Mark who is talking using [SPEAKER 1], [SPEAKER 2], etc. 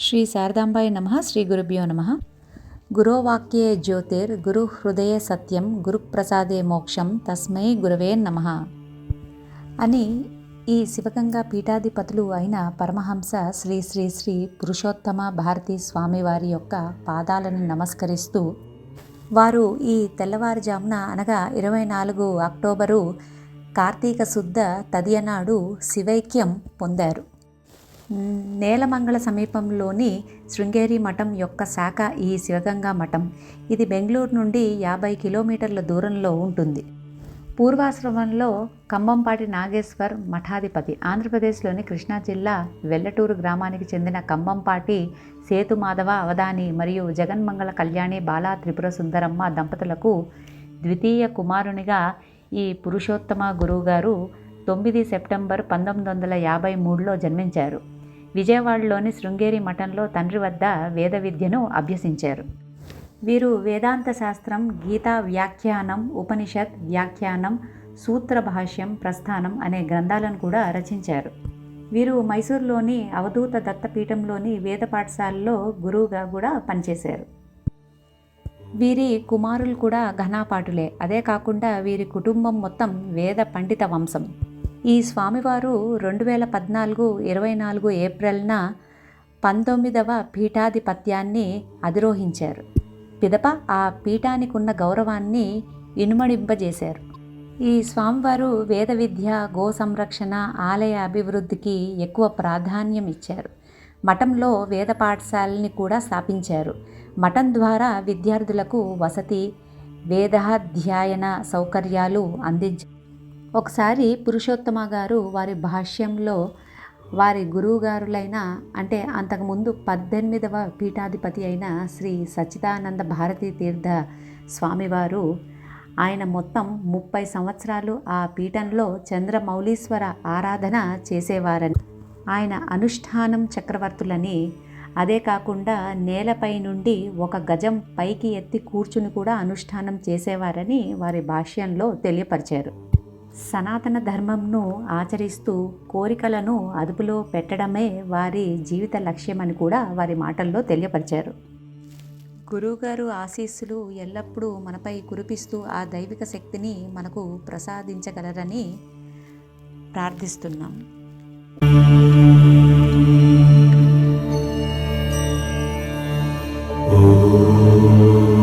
[SPEAKER 1] శ్రీ శారదాంబాయ నమ శ్రీ గురుభ్యో నమ. గురోవాక్యే జ్యోతిర్ గురు హృదయ సత్యం గురుప్రసాదే మోక్షం తస్మై గురవే నమ. అని ఈ శివగంగా పీఠాధిపతులు అయిన పరమహంస శ్రీ శ్రీ శ్రీ పురుషోత్తమ భారతీ స్వామివారి యొక్క పాదాలను నమస్కరిస్తూ వారు ఈ తెల్లవారుజామున అనగా ఇరవై నాలుగు అక్టోబరు కార్తీక శుద్ధ తదియనాడు శివైక్యం పొందారు. నేలమంగళ సమీపంలోని శృంగేరి మఠం యొక్క శాఖ ఈ శివగంగా మఠం. ఇది బెంగళూరు నుండి యాభై కిలోమీటర్ల దూరంలో ఉంటుంది. పూర్వాశ్రమంలో కంబంపాటి నాగేశ్వర్ మఠాధిపతి. ఆంధ్రప్రదేశ్లోని కృష్ణా జిల్లా వెల్లటూరు గ్రామానికి చెందిన కంబంపాటి సేతుమాధవ అవధాని మరియు జగన్మంగళ కళ్యాణి బాలా త్రిపుర సుందరమ్మ దంపతులకు ద్వితీయ కుమారునిగా ఈ పురుషోత్తమ గురువుగారు తొమ్మిది సెప్టెంబర్ పంతొమ్మిది వందల యాభై మూడులో జన్మించారు. విజయవాడలోని శృంగేరి మఠంలో తండ్రి వద్ద వేద విద్యను అభ్యసించారు. వీరు వేదాంత శాస్త్రం గీతా వ్యాఖ్యానం ఉపనిషత్ వ్యాఖ్యానం సూత్ర భాష్యం ప్రస్థానం అనే గ్రంథాలను కూడా రచించారు. వీరు మైసూర్లోని అవధూత దత్తపీఠంలోని వేద పాఠశాలలో గురువుగా కూడా పనిచేశారు. వీరి కుమారులు కూడా ఘనాపాటులే. అదే కాకుండా వీరి కుటుంబం మొత్తం వేద పండిత వంశం. ఈ స్వామివారు రెండు వేల పద్నాలుగు ఇరవై నాలుగు ఏప్రిల్న పంతొమ్మిదవ పీఠాధిపత్యాన్ని అధిరోహించారు. పిదప ఆ పీఠానికి ఉన్న గౌరవాన్ని ఇనుమడింపజేశారు. ఈ స్వామివారు వేద విద్య గో సంరక్షణ ఆలయ అభివృద్ధికి ఎక్కువ ప్రాధాన్యం ఇచ్చారు. మఠంలో వేద పాఠశాలని కూడా స్థాపించారు. మఠం ద్వారా విద్యార్థులకు వసతి వేదాధ్యాయన సౌకర్యాలు అందించారు ఒకసారి పురుషోత్తమ గారు వారి భాష్యంలో వారి గురువుగారులైన అంటే అంతకుముందు పద్దెనిమిదవ పీఠాధిపతి అయిన శ్రీ సచ్చిదానంద భారతీ తీర్థ స్వామివారు ఆయన మొత్తం ముప్పై సంవత్సరాలు ఆ పీఠంలో చంద్రమౌళీశ్వర ఆరాధన చేసేవారని ఆయన అనుష్ఠానం చక్రవర్తులని అదే కాకుండా నేలపై నుండి ఒక గజం పైకి ఎత్తి కూర్చుని కూడా అనుష్ఠానం చేసేవారని వారి భాష్యంలో తెలియపరిచారు. సనాతన ధర్మంను ఆచరిస్తూ కోరికలను అదుపులో పెట్టడమే వారి జీవిత లక్ష్యమని కూడా వారి మాటల్లో తెలియపరిచారు. గురువుగారు ఆశీస్సులు ఎల్లప్పుడూ మనపై కురిపిస్తూ ఆ దైవిక శక్తిని మనకు ప్రసాదించగలరని ప్రార్థిస్తున్నాం. Oh